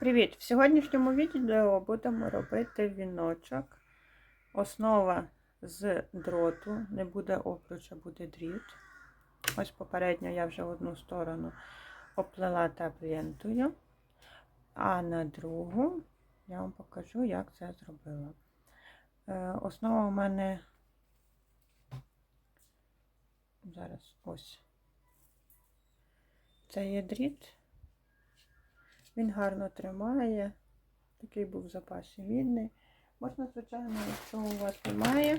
Привіт! В сьогоднішньому відео будемо робити віночок. Основа з дроту, не буде обруча, буде дріт. Ось попередньо я вже одну сторону оплела таблентою, а на другу я вам покажу, як це зробила. Е, Основа у мене зараз ось. Це є дріт. Він гарно тримає. Такий був в запасі мідний. Можна, звичайно, якщо у вас немає,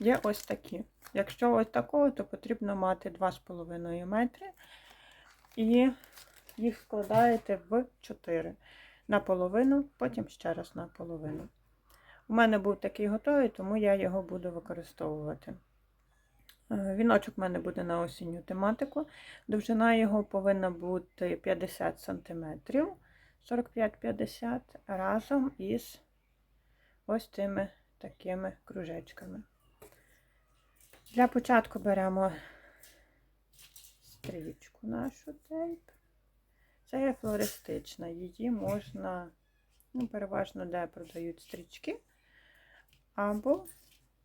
є ось такі. Якщо ось такого, то потрібно мати 2,5 метри. І їх складаєте в 4 наполовину, потім ще раз наполовину. У мене був такий готовий, тому я його буду використовувати. Е, Віночок в мене буде на осінню тематику. Довжина його повинна бути 50 см, 45-50 разом із ось цими такими кружечками. Для початку беремо стрічку нашу тейп. Це є флористична, її можна, ну, переважно, де продають стрічки, або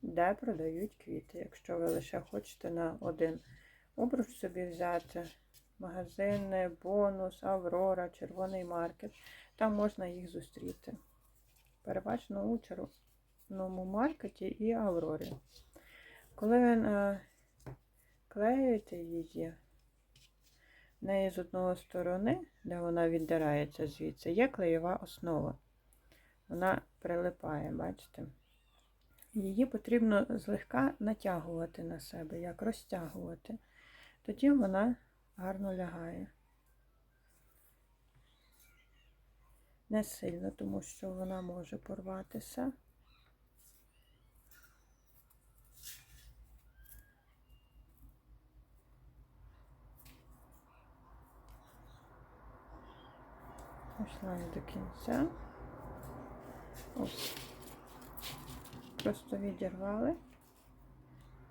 де продають квіти. Якщо ви лише хочете на один обруч собі взяти магазини, бонус, Аврора, червоний маркет, там можна їх зустріти. Переважно у червоному маркеті і Аврорі. Коли ви е, клеюєте її, в неї з одної сторони, де вона віддирається звідси, є клеєва основа. Вона прилипає, бачите? Її потрібно злегка натягувати на себе, як розтягувати. Тоді вона гарно лягає. Не сильно, тому що вона може порватися. Пішла до кінця. Ось просто відірвали.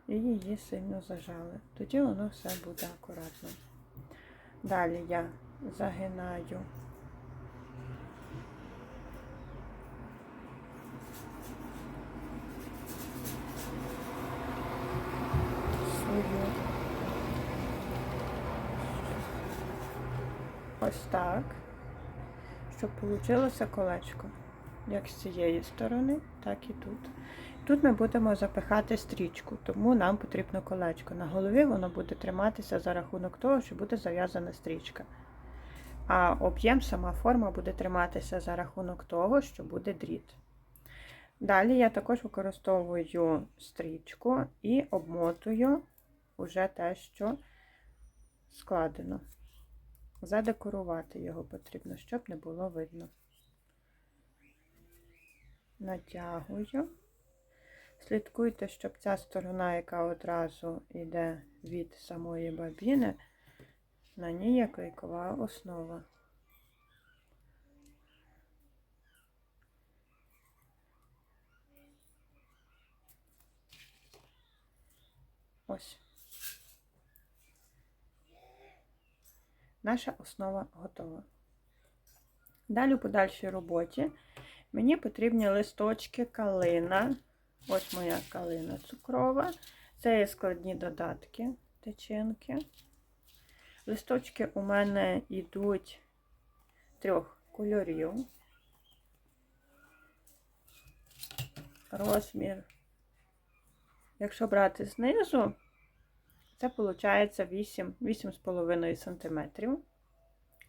І її сильно зажали. Тоді воно все буде акуратно. Далі я загинаю. Ось так, щоб вийшло колечко як з цієї сторони, так і тут. Тут ми будемо запихати стрічку, тому нам потрібно колечко. На голові воно буде триматися за рахунок того, що буде зав'язана стрічка. А об'єм, сама форма буде триматися за рахунок того, що буде дріт. Далі я також використовую стрічку і обмотую уже те, що складено. Задекорувати його потрібно, щоб не було видно натягую. Слідкуйте, щоб ця сторона, яка одразу йде від самої бабіни, на ній є клейкова основа. Ось. Наша основа готова. Далі у подальшій роботі Мені потрібні листочки калина. Ось моя калина цукрова. Це є складні додатки, течинки. Листочки у мене йдуть трьох кольорів. Розмір. Якщо брати знизу, це виходить 8-8,5 см.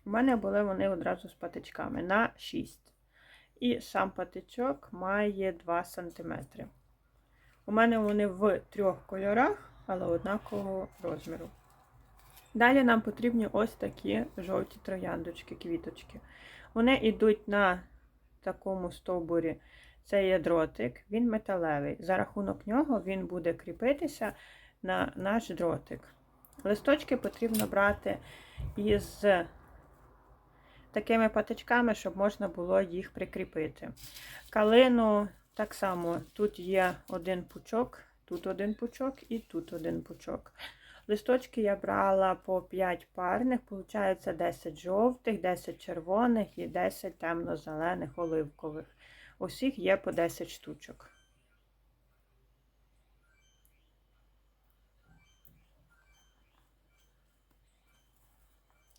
У мене були вони одразу з патичками на 6 і сам патичок має 2 см. У мене вони в трьох кольорах, але однакового розміру. Далі нам потрібні ось такі жовті трояндочки, квіточки. Вони йдуть на такому стовбурі. Це є дротик, він металевий. За рахунок нього він буде кріпитися на наш дротик. Листочки потрібно брати із такими патичками, щоб можна було їх прикріпити. Калину так само, тут є один пучок, тут один пучок і тут один пучок. Листочки я брала по 5 парних, виходить 10 жовтих, 10 червоних і 10 темно-зелених оливкових. Усіх є по 10 штучок.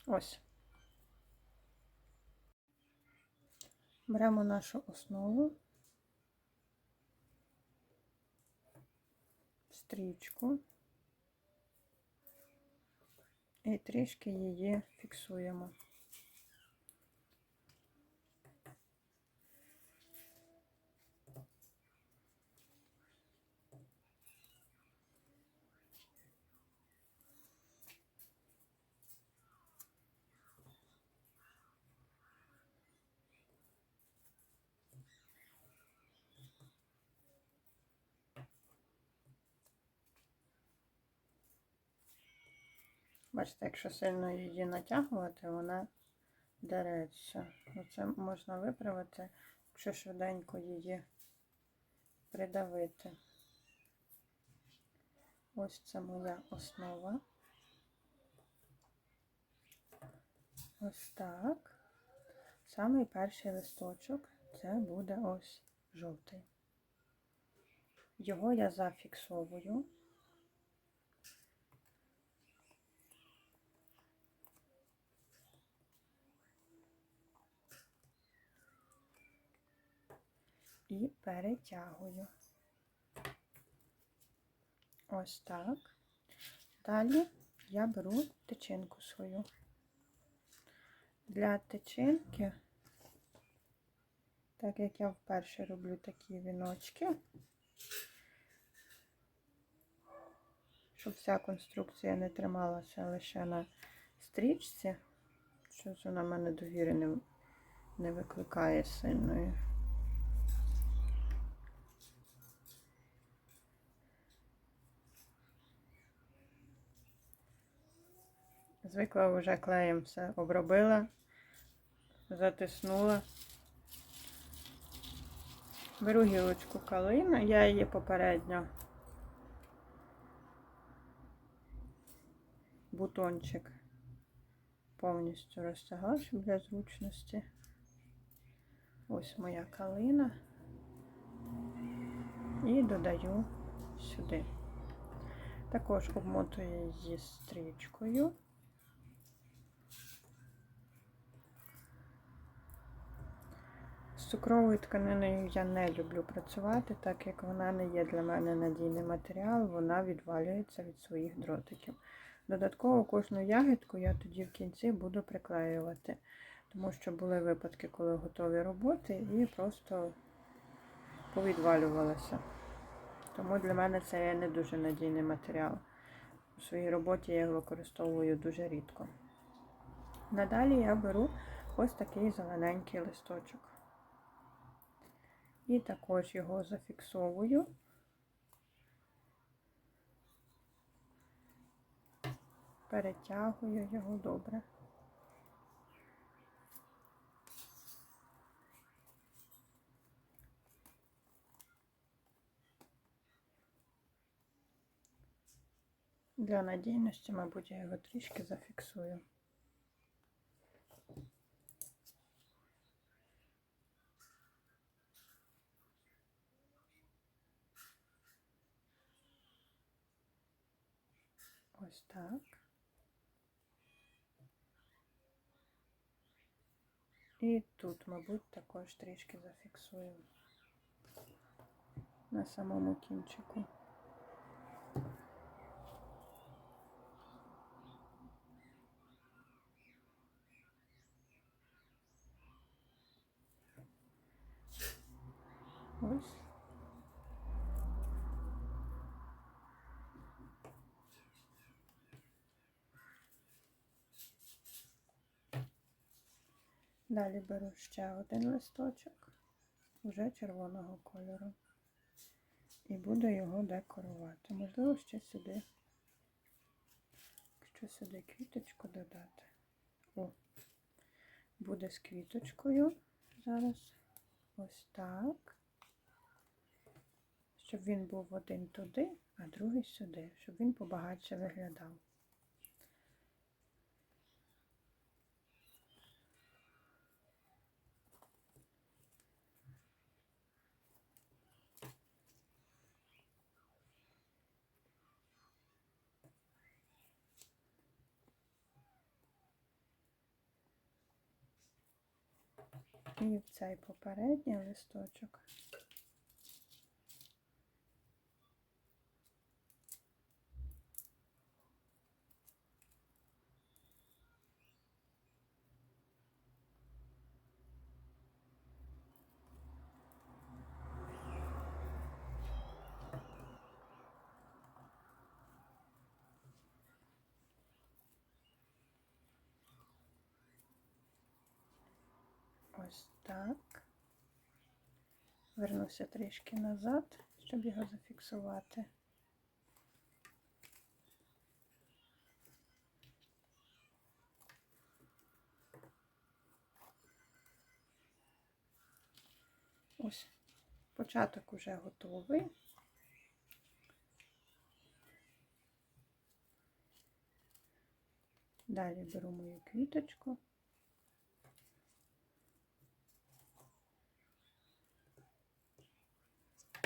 Ось. Беремо нашу основу, стрічку і трішки її фіксуємо. Бачите, якщо сильно її натягувати, вона дереться. Оце можна виправити, якщо швиденько її придавити. Ось це моя основа. Ось так. Самий перший листочок це буде ось жовтий. Його я зафіксовую. І перетягую. Ось так. Далі я беру тичинку свою. Для тичинки, так як я вперше роблю такі віночки, щоб вся конструкція не трималася лише на стрічці, щось вона в мене довіри не, не викликає сильної. Звикла вже клеєм все обробила, затиснула. Беру гілочку калини, я її попередньо бутончик повністю розтягла, щоб для зручності. Ось моя калина і додаю сюди. Також обмотую її стрічкою. З цукровою тканиною я не люблю працювати, так як вона не є для мене надійний матеріал, вона відвалюється від своїх дротиків. Додатково кожну ягідку я тоді в кінці буду приклеювати, тому що були випадки, коли готові роботи, і просто повідвалювалися. Тому для мене це є не дуже надійний матеріал. У своїй роботі я його використовую дуже рідко. Надалі я беру ось такий зелененький листочок. І також його зафіксовую. Перетягую його добре. Для надійності, мабуть, я його трішки зафіксую. Ось так. І тут, мабуть, також трішки зафіксуємо на самому кінчику. Ось. Далі беру ще один листочок, вже червоного кольору. І буду його декорувати. Можливо, ще сюди, якщо сюди квіточку додати. О, буде з квіточкою. Зараз ось так. Щоб він був один туди, а другий сюди, щоб він побагатше виглядав. І в цей попередній листочок. Ось так. Вернуся трішки назад, щоб його зафіксувати. Ось початок уже готовий. Далі беру мою квіточку.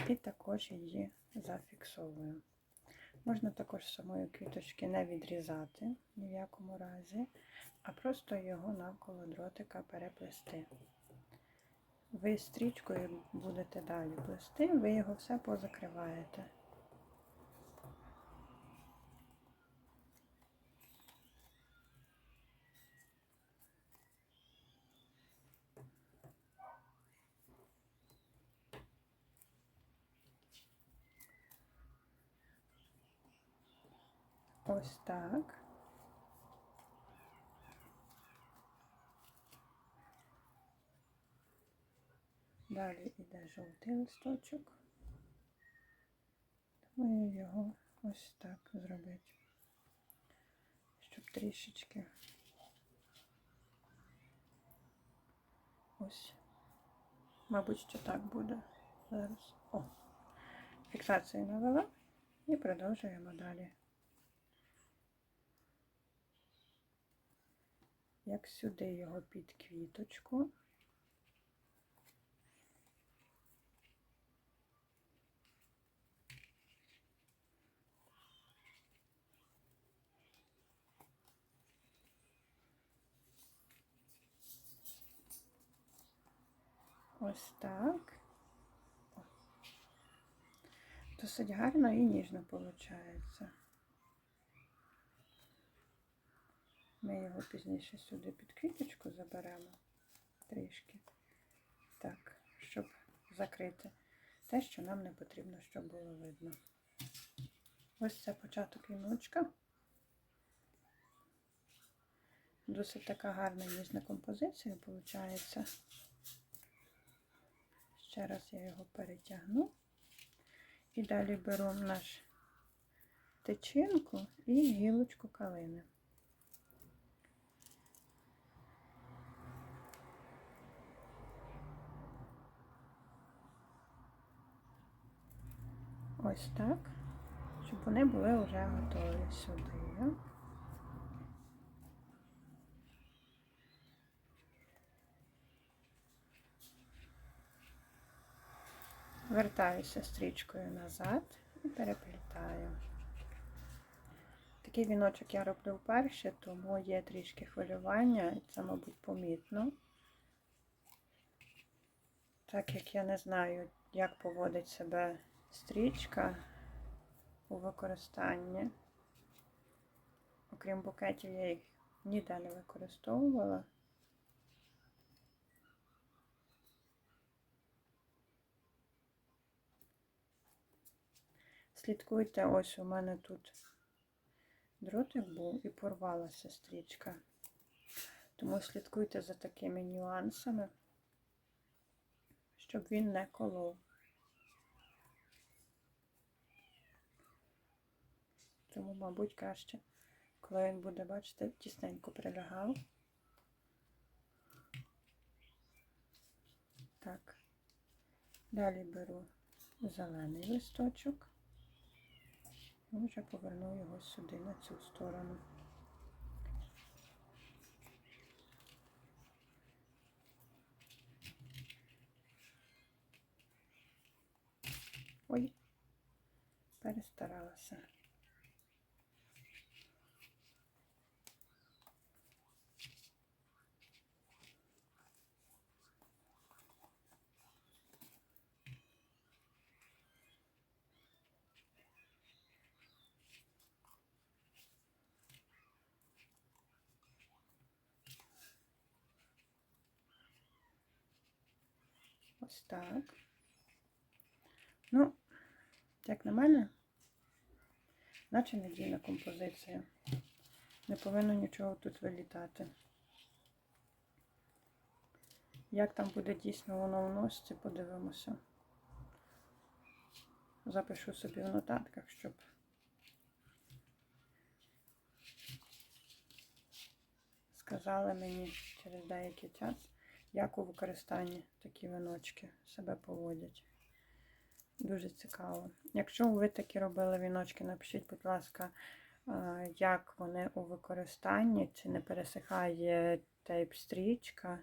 І також її зафіксовую. Можна також самої квіточки не відрізати ні в якому разі, а просто його навколо дротика переплести. Ви стрічкою будете далі плести, ви його все позакриваєте. Ось так. Далі йде жовтий листочок. Думаю, його ось так зробити, щоб трішечки ось, мабуть, що так буде зараз. О, фіксацію навела і продовжуємо далі. Як сюди його під квіточку. Ось так. Досить гарно і ніжно виходить. Ми його пізніше сюди під квіточку заберемо трішки. Так, щоб закрити те, що нам не потрібно, щоб було видно. Ось це початок віночка. Досить така гарна ніжна композиція виходить. Ще раз я його перетягну. І далі беру наш течинку і гілочку калини. Ось так, щоб вони були вже готові сюди. Вертаюся стрічкою назад і переплітаю. Такий віночок я роблю вперше, тому є трішки хвилювання, і це, мабуть, помітно. Так як я не знаю, як поводить себе стрічка у використанні. Окрім букетів, я їх ніде не використовувала. Слідкуйте, ось у мене тут дротик був і порвалася стрічка. Тому слідкуйте за такими нюансами, щоб він не колов. Тому, мабуть, краще, коли він буде, бачите, тісненько прилягав. Так, далі беру зелений листочок. Ну, Вже поверну його сюди, на цю сторону. Ой, перестаралася. Ось так. Ну, як на мене, наче надійна композиція. Не повинно нічого тут вилітати. Як там буде дійсно воно в носці, подивимося. Запишу собі в нотатках, щоб сказали мені через деякий час, як у використанні такі віночки себе поводять. Дуже цікаво. Якщо ви такі робили віночки, напишіть, будь ласка, як вони у використанні, чи не пересихає тейп-стрічка.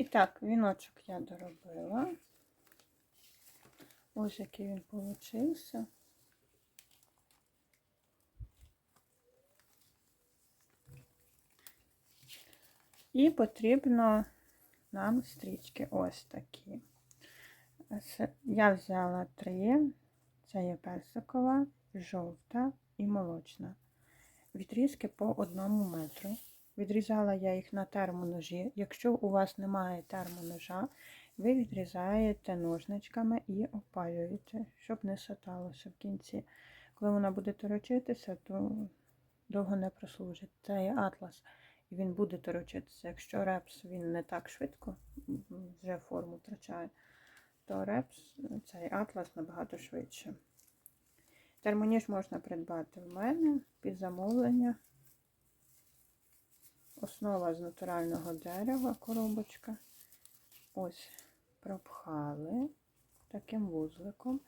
І так, віночок я доробила. Ось який він получився. І потрібно нам стрічки ось такі. Я взяла три. Це є персикова, жовта і молочна. Відрізки по одному метру. Відрізала я їх на термоножі. Якщо у вас немає термоножа, ви відрізаєте ножничками і опалюєте, щоб не саталося в кінці. Коли вона буде торочитися, то довго не прослужить. Це є атлас, і він буде торочитися. Якщо репс він не так швидко вже форму втрачає, то репс, цей атлас набагато швидше. Термоніж можна придбати в мене під замовлення. Основа з натурального дерева, коробочка. Ось пропхали таким вузликом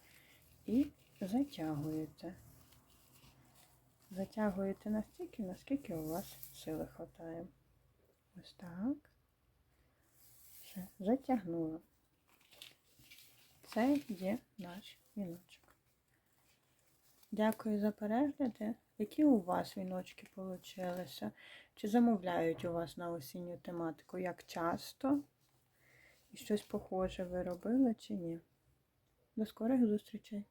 і затягуєте. Затягуєте настільки, наскільки у вас сили хватає. Ось так. Все, затягнула. Це є наш віночок. Дякую за перегляди. Які у вас віночки получилися? Чи замовляють у вас на осінню тематику? Як часто? І щось похоже ви робили чи ні? До скорих зустрічей!